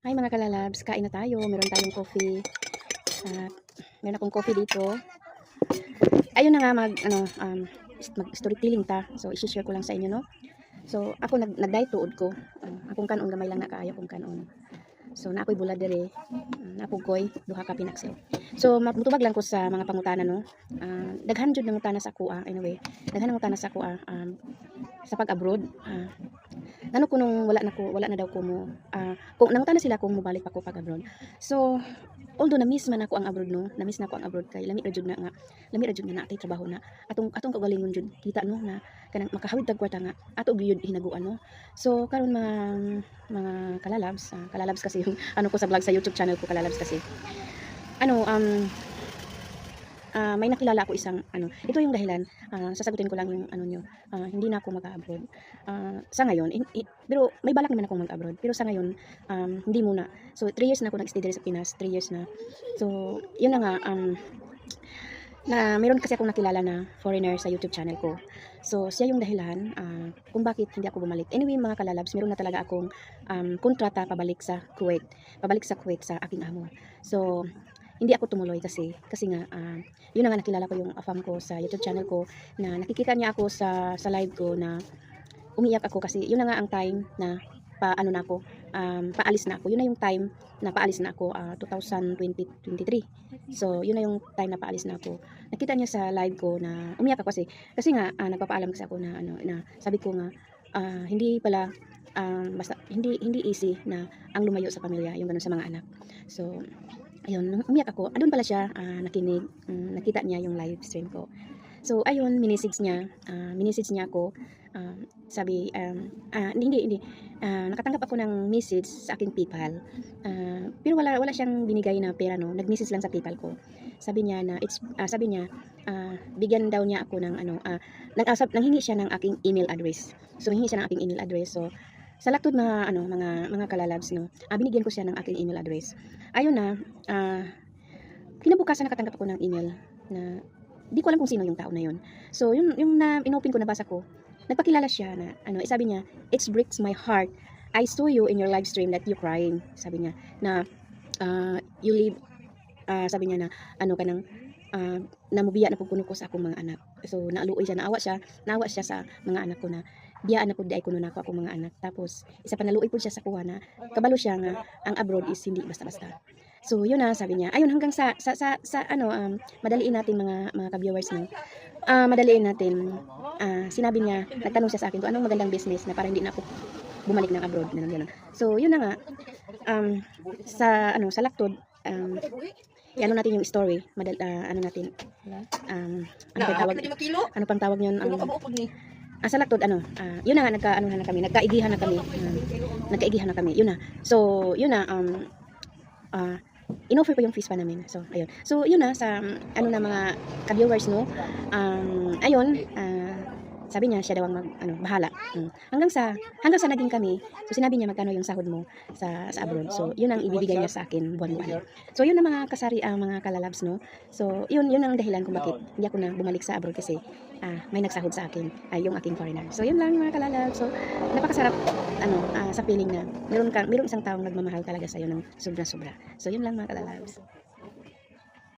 Hi mga kalalabs, kain na tayo. Meron tayong coffee. At meron akong coffee dito. Ayun na nga mag ano um mag storytelling ta. So i-share ko lang sa inyo no. So ako nag nag-diet tuod ko. Uh, akong kanon gamay lang na kaayo kong kanon. So na ako'y bulad dire. Uh, na koy duha ka pinaksil. So magmutubag lang ko sa mga pangutana no. Uh, daghan jud nangutana sa ako ah. Anyway, daghan nangutana sa ako ah. Um, sa pag-abroad. Uh, ano ko nung wala na ko wala na daw ko mo ah kung nangutana sila kung mobalik pa ko pag abroad. So although na miss man ako ang abroad no na miss na ako ang abroad kay lami ra na nga lami ra nga natay trabaho na. Atong atong kagalingon jud kita no na kanang makahawid tag kwarta nga ato gyud hinaguan no. So karon mga mga kalalabs ah, kalalabs kasi yung ano ko sa vlog sa YouTube channel ko kalalabs kasi. Ano um ah, may nakilala ako isang ano ito yung dahilan. Ah, sasagutin ko lang yung ano nyo. Ah, hindi na ako mag-abroad. Ah, sa ngayon in- i- pero may balak naman akong mag-abroad. Pero sa ngayon um, hindi muna. So 3 years na ako nag-stay sa Pinas 3 years na. So yun na nga um, na meron kasi akong nakilala na foreigner sa YouTube channel ko. So siya yung dahilan ah, kung bakit hindi ako bumalik. Anyway mga kalalabs meron na talaga akong um, kontrata pabalik sa Kuwait pabalik sa Kuwait sa aking amo. So hindi ako tumuloy kasi kasi nga ah, yun na nga nakilala ko yung afam ko sa YouTube channel ko na nakikita niya ako sa sa live ko na umiyak ako kasi yun na nga ang time na pa ano na ako um, paalis na ako. Yun na yung time na paalis na ako ah, 2023 so yun na yung time na paalis na ako. Nakita niya sa live ko na umiyak ako kasi kasi nga ah, nagpapaalam kasi ako na ano na sabi ko nga ah, hindi pala um, basta hindi hindi easy na ang lumayo sa pamilya yung ganun sa mga anak. So ayun nung umiyak ako andun pala siya ah, nakinig mm, nakita niya yung live stream ko. So ayun minisage niya ah, minisage niya ako. Ah, sabi um, ah, hindi hindi Ah, nakatanggap ako ng message sa aking PayPal Ah, pero wala wala siyang binigay na pera no? Nag-message lang sa PayPal ko. Sabi niya na it's ah, sabi niya ah, bigyan daw niya ako ng ano ah, nag asap nanghingi siya ng aking email address. So nanghingi siya ng aking email address. So sa laktod mga ano mga mga kalalabs no ah, binigyan ko siya ng aking email address. Ayun na ah, kinabukasan nakatanggap ako ng email na di ko alam kung sino yung tao na yun. So yung yung na inopen ko nabasa ko nagpakilala siya na ano eh, sabi niya it breaks my heart. I saw you in your live stream that you crying. Sabi niya na ah, you live ah, sabi niya na ano ka nang uh, namubiya na pagkuno ko sa akong mga anak so naaluoy siya naawa siya naawa siya sa mga anak ko na biya na pud di ay kuno nako akong mga anak. Tapos isa pa naluoy pud siya sa kuha na kabalo siya nga ang abroad is hindi basta-basta. So yun na sabi niya. Ayun hanggang sa sa sa, sa ano um, madaliin natin mga mga ka-viewers no? Ah, madaliin natin. Ah, sinabi niya nagtanong siya sa akin kung anong magandang business na para hindi na ako bumalik ng abroad ganun ganun. So yun na nga. Um, sa ano sa laktod um, ano natin yung story madal ah, ano natin um, ano pang tawag? ano pang tawag yun? Ano um, ah, sa laktod ano ah, yun na nga nagka ano na kami nagkaigihan na kami um, nagkaigihan na kami yun na. So yun na um, ah, in-offer ko yung fees pa namin. So ayun. So yun na sa um, ano na mga ka-viewers no? Um, ayun ah, sabi niya siya daw ang mag, ano, bahala. Mm. hanggang sa hanggang sa naging kami so sinabi niya magkano yung sahod mo sa sa abroad. So yun ang ibibigay niya sa akin buwan-buwan. So yun ang mga kasari ang mga kalalabs no? So yun yun ang dahilan kung bakit hindi ako na bumalik sa abroad kasi ah, may nagsahod sa akin ay yung aking foreigner. So yun lang mga kalalabs. So napakasarap ano ah, sa feeling na meron ka meron isang taong nagmamahal talaga sa iyo ng sobra-sobra. So yun lang mga kalalabs